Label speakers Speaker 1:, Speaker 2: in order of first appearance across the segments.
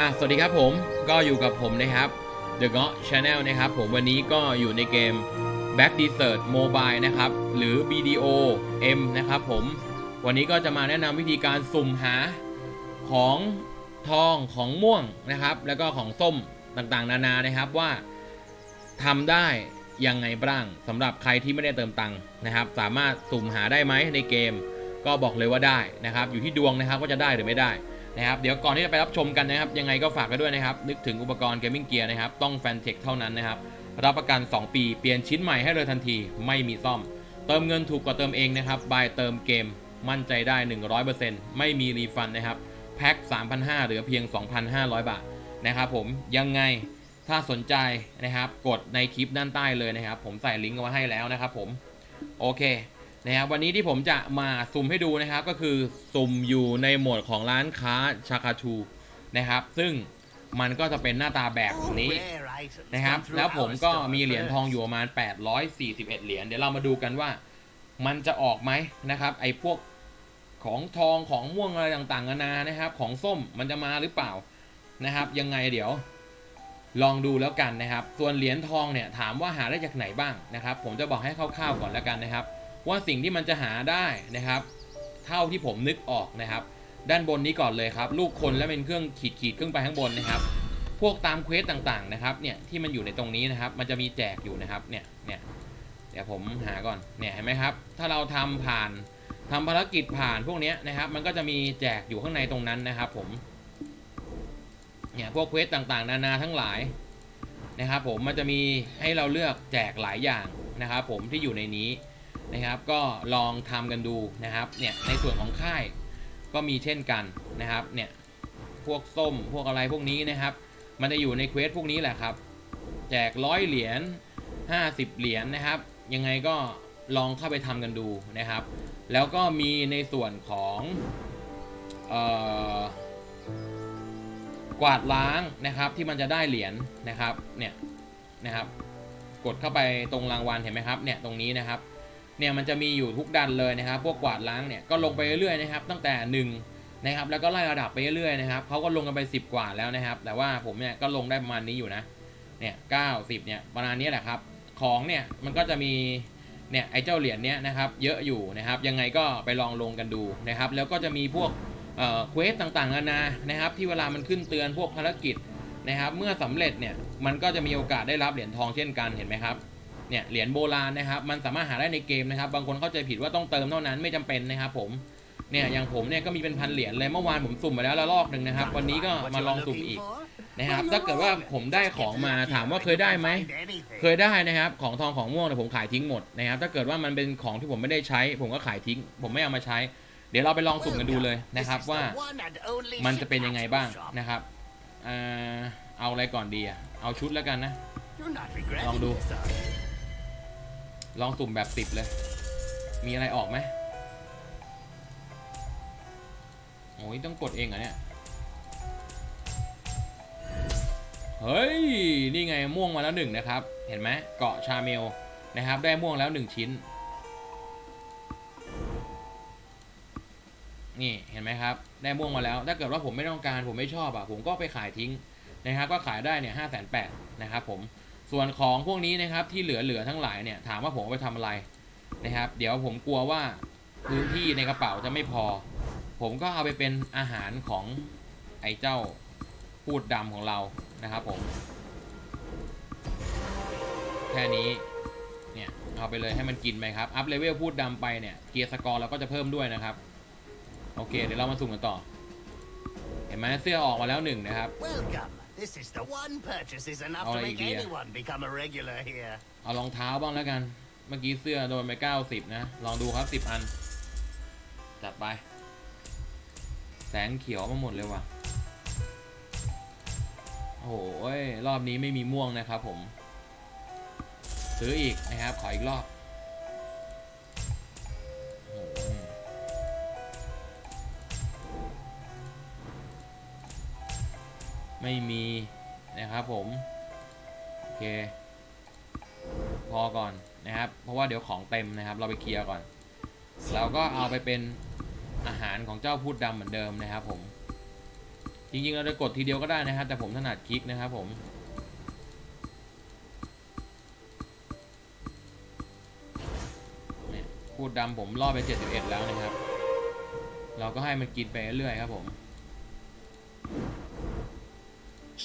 Speaker 1: อะสวัสดีครับผมก็อยู่กับผมนะครับ The g o Channel นะครับผมวันนี้ก็อยู่ในเกม Back Desert Mobile นะครับหรือ BDO M นะครับผมวันนี้ก็จะมาแนะนำวิธีการสุ่มหาของทองของม่วงนะครับ แล้วก็ของส้มต่างๆ นานานะครับว่าทำได้ยังไงบ้างสำหรับใครที่ไม่ได้เติมตังค์นะครับ สามารถสุ่มหาได้ไหมในเกม ก็บอกเลยว่าได้นะครับ อยู่ที่ดวงนะครับว่าจะได้หรือไม่ได้ นะครับเดี๋ยวก่อนที่จะไปรับชมกันนะครับ ยังไงก็ฝากกันด้วยนะครับ นึกถึงอุปกรณ์เกมมิ่งเกียร์นะครับ ต้องแฟนเทคเท่านั้นนะครับ รับประกัน 2 ปี เปลี่ยนชิ้นใหม่ให้เลยทันที ไม่มีซ่อม เติมเงินถูกกว่าเติมเองนะครับบายเติมเกม มั่นใจได้ 100%ไม่มีรีฟันนะครับ แพ็ค3,500เหลือเพียง 2,500 บาทนะครับผม ยังไงถ้าสนใจนะครับ กดในคลิปด้านใต้เลยนะครับ ผมใส่ลิงก์เอาไว้ให้แล้วนะครับผม โอเค นะครับวันนี้ที่ผมจะมาซุ่มให้ดูนะครับ ก็คือสุ่มอยู่ในโหมดของร้านค้าชาคาชูนะครับ ซึ่งมันก็จะเป็นหน้าตาแบบนี้นะครับ แล้วผมก็มีเหรียญทองอยู่ประมาณ 841 เหรียญเดี๋ยวเรามาดูกันว่า มันจะออกไหมนะครับ ไอ้พวกของทองของม่วงอะไรต่างๆนานานะครับ ของส้มมันจะมาหรือเปล่านะครับ ยังไงเดี๋ยว ลองดูแล้วกันนะครับ ส่วนเหรียญทองเนี่ยถามว่าหาได้จากไหนบ้างนะครับ ผมจะบอกให้คร่าวๆก่อนแล้วกันนะครับ ว่าสิ่งที่มันจะหาได้นะครับ เท่าที่ผมนึกออกนะครับ ด้านบนนี้ก่อนเลยครับ ลูกคนและเป็นเครื่องขีดขีดเครื่องไปข้างบนนะครับ พวกตามเควสต่างๆนะครับเนี่ยที่มันอยู่ในตรงนี้นะครับ มันจะมีแจกอยู่นะครับเนี่ยเนี่ยเดี๋ยวผมหาก่อนเนี่ยเห็นไหมครับ ถ้าเราทำผ่านทำภารกิจผ่านพวกเนี้ยนะครับ มันก็จะมีแจกอยู่ข้างในตรงนั้นนะครับผมเนี่ยพวกเควสต่างๆ นานาทั้งหลายนะครับผมมันจะมีให้เราเลือกแจกหลายอย่างนะครับผมที่อยู่ในนี้ นะครับ ก็ลองทำกันดูนะครับเนี่ยในส่วนของค่ายก็มีเช่นกันนะครับเนี่ยพวกส้มพวกอะไรพวกนี้นะครับ มันจะอยู่ในเควสพวกนี้แหละครับ แจกร้อยเหรียญ50 เหรียญนะครับ ยังไงก็ลองเข้าไปทำกันดูนะครับ แล้วก็มีในส่วนของกวาดล้างนะครับที่มันจะได้เหรียญนะครับเนี่ยนะครับ กดเข้าไปตรงรางวัลเห็นไหมครับเนี่ยตรงนี้นะครับ เนี่ยมันจะมีอยู่ทุกดันเลยนะครับพวกกวาดล้างเนี่ยก็ลงไปเรื่อยๆนะครับตั้งแต่1นะครับแล้วก็ไล่ระดับไปเรื่อยๆนะครับเขาก็ลงกันไป 10 กว่าแล้วนะครับ แต่ว่าผมเนี่ยก็ลงได้ประมาณนี้อยู่นะเนี่ยเก้าสิบเนี่ยประมาณนี้แหละครับของเนี่ยมันก็จะมีเนี่ยไอ้เจ้าเหรียญเนี้ยนะครับเยอะอยู่นะครับยังไงก็ไปลองลงกันดูนะครับแล้วก็จะมีพวกเอ่อเควสต่างๆนานานะครับที่เวลามันขึ้นเตือนพวกภารกิจนะครับเมื่อสำเร็จเนี่ยมันก็จะมีโอกาสได้รับเหรียญทองเช่นกันเห็นไหมครับ เนี่ยเหรียญโบราณนะครับ มันสามารถหาได้ในเกมนะครับ บางคนเข้าใจผิดว่าต้องเติมเท่านั้นไม่จำเป็นนะครับผมเนี่ยอย่างผมเนี่ยก็มีเป็นพันเหรียญเลยเมื่อวานผมสุ่มไปแล้วแล้วรอบหนึ่งนะครับ วันนี้ก็มาลองสุ่มอีกนะครับ ถ้าเกิดว่าผมได้ของมาถามว่าเคยได้ไหมเคยได้นะครับ ของทองของม่วงเนี่ยผมขายทิ้งหมดนะครับ ถ้าเกิดว่ามันเป็นของที่ผมไม่ได้ใช้ ผมก็ขายทิ้ง ผมไม่เอามาใช้ เดี๋ยวเราไปลองสุ่มกันดูเลยนะครับว่า มันจะเป็นยังไงบ้างนะครับเอ่อเอาอะไรก่อนดีอะเอาชุดแล้วกันนะลองดู ลองสุ่มแบบสิบเลย มีอะไรออกไหมโอ้ยต้องกดเองเหรอเนี่ย เฮ้ย นี่ไงม่วงมาแล้วหนึ่งนะครับ เห็นไหมเกาะชาเมลนะครับ ได้ม่วงแล้วหนึ่งชิ้น นี่เห็นไหมครับ ได้ม่วงมาแล้ว ถ้าเกิดว่าผมไม่ต้องการผมไม่ชอบอะ ผมก็ไปขายทิ้งนะครับ ก็ขายได้เนี่ยห้าแสนแปดนะครับผม ส่วนของพวกนี้นะครับที่เหลือๆทั้งหลายเนี่ยถามว่าผมเอาไปทำอะไรนะครับ เดี๋ยวผมกลัวว่าพื้นที่ในกระเป๋าจะไม่พอ ผมก็เอาไปเป็นอาหารของไอ้เจ้าพูดดำของเรานะครับผม แค่นี้เนี่ยเอาไปเลยให้มันกินไปครับ อัพเลเวลพูดดำไปเนี่ยเกียร์สกอร์เราก็จะเพิ่มด้วยนะครับ โอเค เดี๋ยวเรามาสุ่มกันต่อ เห็นไหมเสื้อออกมาแล้วหนึ่งนะครับ
Speaker 2: Welcome. This is the one purchase is enough
Speaker 1: Oh,
Speaker 2: to make
Speaker 1: yeah.
Speaker 2: anyone become a regular here.
Speaker 1: เอารองเท้าบ้างแล้วกัน เมื่อกี้เสื้อโดนไป90 นะ ลองดูครับ 10 อัน จัดไป แสงเขียวมาหมดเลยว่ะ โอ้โหยรอบนี้ไม่มีม่วงนะครับผม ซื้ออีกนะครับ ขออีกรอบ ไม่มีนะครับผม โอเค พอก่อนนะครับ เพราะว่าเดี๋ยวของเต็มนะครับ เราไปเคลียร์ก่อน เราก็เอาไปเป็นอาหารของเจ้าพูดดำเหมือนเดิมนะครับผม จริงๆ เราจะกดทีเดียวก็ได้นะครับ แต่ผมถนัดคลิกนะครับผมพูดดำผมล่อไป 71 แล้วนะครับ เราก็ให้มันกินไปเรื่อยครับผม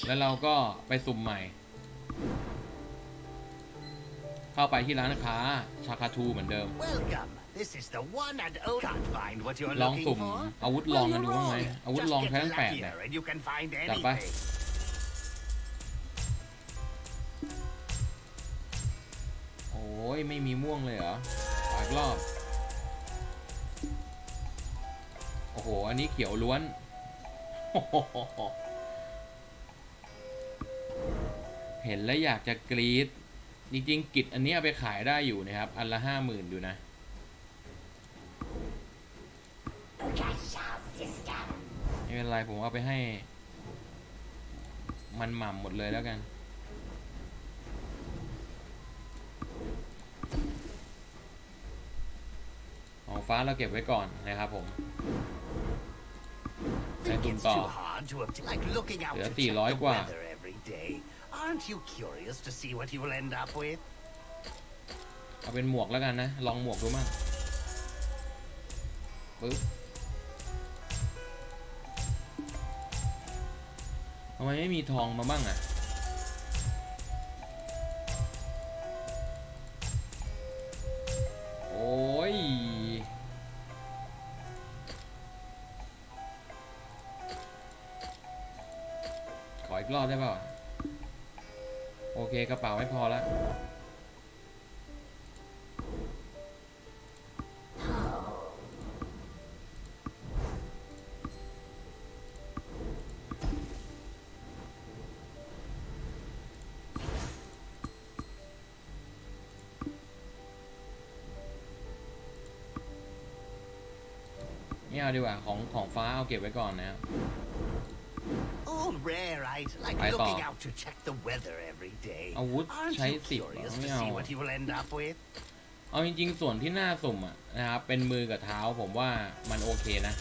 Speaker 1: แล้วเราก็ไปสุ่มใหม่ เข้าไปที่ร้านค้าชาคาทูเหมือนเดิม
Speaker 2: Welcome. This is the one and only. Can't find what you're
Speaker 1: ลอง
Speaker 2: looking
Speaker 1: สุ่ม
Speaker 2: for.
Speaker 1: อาวุธลองกันดูบ้างไหมอาวุธ
Speaker 2: Just
Speaker 1: ลอง
Speaker 2: get
Speaker 1: ใช้ทั้งแปด
Speaker 2: luckier
Speaker 1: เนี่ย
Speaker 2: and you can find
Speaker 1: จัดไป
Speaker 2: anything.
Speaker 1: โอ้ยไม่มีม่วงเลยเหรอขออีกรอบโอ้โห อันนี้เขียวล้วนโอ้โห เห็นแล้วอยากจะกรี๊ดจริงๆกิจอันนี้เอาไปขายได้อยู่นะครับ อันละห้าหมื่นอยู่นะไม่เป็นไรผมเอาไปให้ มันหม่ำหมดเลยแล้วกัน ของฟ้าเราเก็บไว้ก่อนนะครับผมใช้
Speaker 2: Think
Speaker 1: ตุน
Speaker 2: it's
Speaker 1: ต่อ
Speaker 2: too hard to obtain, like looking out
Speaker 1: เหลือ
Speaker 2: to check
Speaker 1: 400
Speaker 2: the
Speaker 1: กว่า
Speaker 2: weather every day. Aren't you curious to see what you will end up with?
Speaker 1: เอาเป็นหมวกแล้วกันนะ ลองหมวกดูมั่งปึ๊บทำไมไม่มีทองมาบ้างอะ่ะ โอ้ย ขออีกรอบได้ป่าโอ เคกระเป๋าไม่พอแล้วไม่เอาดีกว่าของของฟ้าเอาเก็บไว้ก่อนนะครับ
Speaker 2: rare, right? Like
Speaker 1: Phải
Speaker 2: looking
Speaker 1: tỏ.
Speaker 2: out to check the weather every day.
Speaker 1: อาวุธ
Speaker 2: Aren't
Speaker 1: ใช้
Speaker 2: you
Speaker 1: สิบ
Speaker 2: curious
Speaker 1: ไม่
Speaker 2: to
Speaker 1: เอา
Speaker 2: see what you will end up with?
Speaker 1: เอาจริงๆ ส่วนที่หน้าสุ่มอะนะครับ เป็นมือกับเท้าผมว่ามันโอเคนะ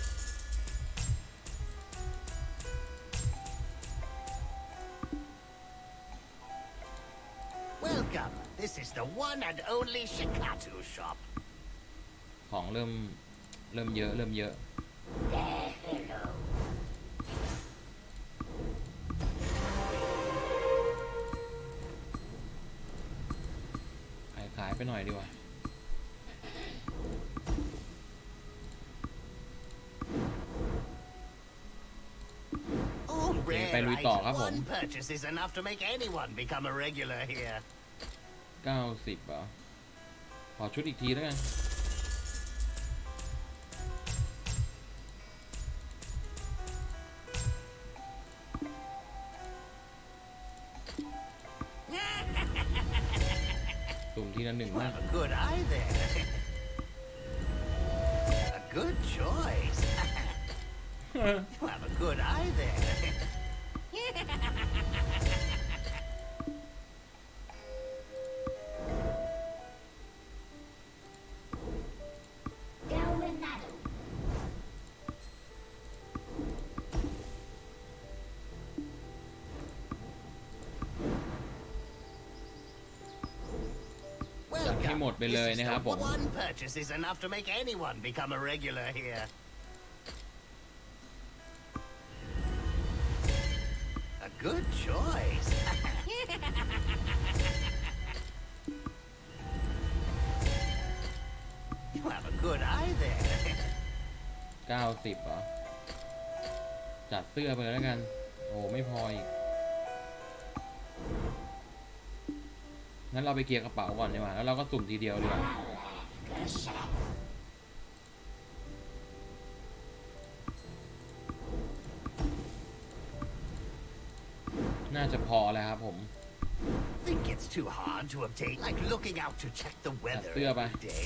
Speaker 2: Welcome. This is the one and only Shikatu shop.
Speaker 1: ของเริ่ม เริ่มเยอะ เริ่มเยอะขา หน่อยดีกว่า
Speaker 2: All rare,
Speaker 1: phải lui
Speaker 2: right?
Speaker 1: tỏ hả
Speaker 2: One
Speaker 1: bụng?
Speaker 2: purchase is enough to make anyone become a regular here.
Speaker 1: เก้าสิบเหรอขอชุดอีกทีแล้วกัน สุ่มทีละหนึ่ง
Speaker 2: You
Speaker 1: มาก
Speaker 2: have a good eye there. a good choice. you have a good eye there.
Speaker 1: ให้หมดไปเลยนะครับผม
Speaker 2: One purchase is enough to make anyone become a regular here. A good choice. you have a good eye there.
Speaker 1: เก้าสิบเหรอจัดเสื้อไปเลยแล้วกัน โอ้ไม่พออีก งั้นเราไปเคลียร์กระเป๋าก่อนดีกว่า แล้วเราก็สุ่มทีเดียวดีกว่า น่าจะพอแล้วครับผม
Speaker 2: Think it's too hard to obtain, like looking out to check the weather
Speaker 1: Đặt tưa
Speaker 2: every day.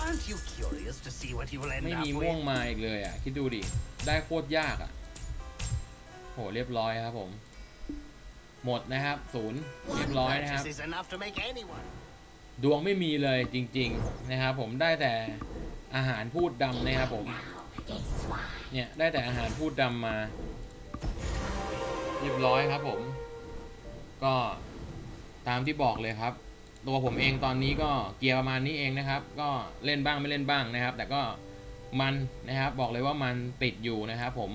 Speaker 2: Aren't you curious to see what you will end
Speaker 1: ไม่
Speaker 2: up
Speaker 1: มีม่วง
Speaker 2: with?
Speaker 1: มาอีกเลยอะ คิดดูดิ ได้โคตรยากอะ โห เรียบร้อยครับผม หมดนะครับศูนย์เรีย
Speaker 2: One
Speaker 1: บร้อยนะครับ
Speaker 2: purchase is enough to make anyone.
Speaker 1: ดวงไม่มีเลยจริง ๆ นะครับ ผมได้แต่อาหารพูดดำนะครับผม เนี่ยได้แต่อาหารพูดดำมา เรียบร้อยครับผม ก็ตามที่บอกเลยครับ ตัวผมเองตอนนี้ก็เกียร์ประมาณนี้เองนะครับ ก็เล่นบ้างไม่เล่นบ้างนะครับ แต่ก็มันนะครับบอกเลยว่ามันติดอยู่นะครับผม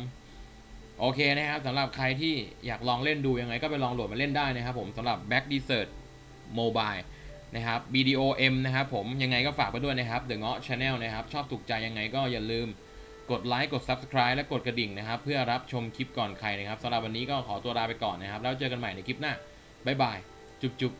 Speaker 1: โอเคนะครับสำหรับใครที่อยากลองเล่นดูยังไงก็ไปลองโหลดมาเล่นได้นะครับผมสำหรับ Back Desert Mobile นะครับ BDOM นะครับผมยังไงก็ฝากไปด้วยนะครับ The Ŋo Channel นะครับ ชอบถูกใจยังไงก็อย่าลืมกดไลค์กด Subscribe และกดกระดิ่งนะครับ เพื่อรับชมคลิปก่อนใครนะครับสำหรับวันนี้ก็ขอตัวลาไปก่อนนะครับ แล้วเจอกันใหม่ในคลิปหน้าบ๊ายบาย จุ๊บจุ๊บ